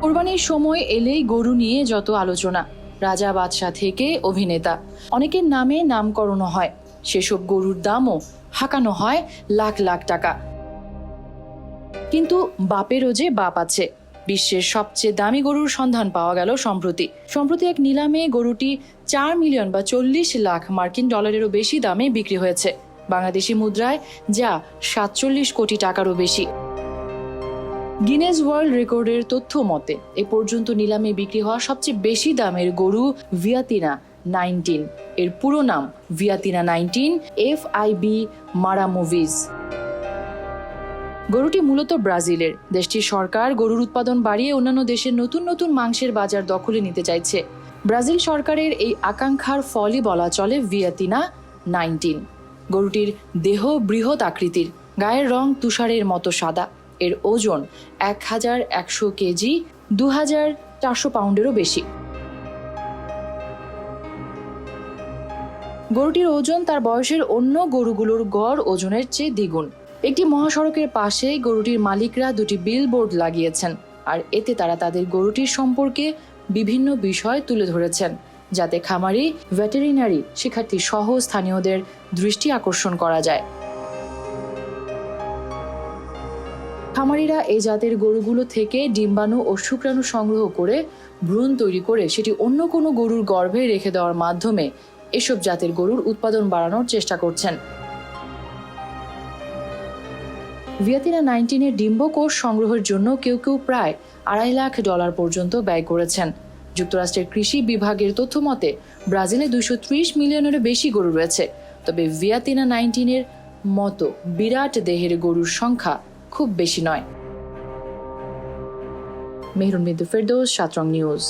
কোরবানির সময় এলেই গরু নিয়ে যত আলোচনা, রাজা বাদশাহ থেকে অভিনেতা। অনেকের নামে নামকরণ হয়। সেসব গরুর দামও হাঁকানো হয় লাখ লাখ টাকা। কিন্তু বাপেরও যে বাপ আছে, বিশ্বের সবচেয়ে দামি গরুর সন্ধান পাওয়া গেল সম্প্রতি। সম্প্রতি এক নিলামে গরুটি চার মিলিয়ন বা চল্লিশ লাখ মার্কিন ডলারেরও বেশি দামে বিক্রি হয়েছে। বাংলাদেশি মুদ্রায় যা সাতচল্লিশ কোটি টাকারও বেশি। গিনেস ওয়ার্ল্ড রেকর্ডের তথ্য মতে, এ পর্যন্ত নিলামে বিক্রি হওয়া সবচেয়ে বেশি দামের গরু ভিয়াতিনা নাইনটিন। এর পুরো নাম Viatina nineteen F I V Mara Moveis গরুটি মূলত ব্রাজিলের। দেশটির সরকার গরুর উৎপাদন বাড়িয়ে অন্যান্য দেশের নতুন নতুন মাংসের বাজার দখলে নিতে চাইছে। ব্রাজিল সরকারের এই আকাঙ্ক্ষার ফলই বলা চলে ভিয়াতিনা নাইনটিন। গরুটির দেহ বৃহৎ আকৃতির, গায়ের রং তুষারের মতো সাদা। এর ওজন এক হাজার একশো কেজি, দু হাজার চারশো পাউন্ডেরও বেশি। গরুটির ওজন তার বয়সের অন্য গরুগুলোর গড় ওজনের চেয়ে দ্বিগুণ। একটি মহাসড়কের পাশেই গরুটির মালিকরা দুটি বিলবোর্ড লাগিয়েছেন আর এতে তারা তাদের গরুটির সম্পর্কে বিভিন্ন বিষয় তুলে ধরেছেন, যাতে খামারি ভেটেরিনারি শিক্ষার্থী সহ স্থানীয়দের দৃষ্টি আকর্ষণ করা যায়। খামারিরা এই জাতের গরুগুলো থেকে ডিম্বাণু ও শুক্রাণু সংগ্রহ করে ভ্রূণ তৈরি করে সেটি অন্য কোনো গরুর গর্ভে রেখে দেওয়ার মাধ্যমে এসব জাতের গরুর উৎপাদন বাড়ানোর চেষ্টা করছেন। ভিয়াতিনা নাইনটিনের ডিম্বকোষ সংগ্রহের জন্য কেউ কেউ প্রায় আড়াই লাখ ডলার পর্যন্ত ব্যয় করেছেন। যুক্তরাষ্ট্রের কৃষি বিভাগের তথ্য মতে, ব্রাজিলে দুশো ত্রিশ মিলিয়নেরও বেশি গরু রয়েছে। তবে ভিয়াতিনা নাইনটিনের মতো বিরাট দেহের গরুর সংখ্যা খুব বেশি নয়। মেহরুন বিন্দু ফেরদৌস সাতরং নিউজ।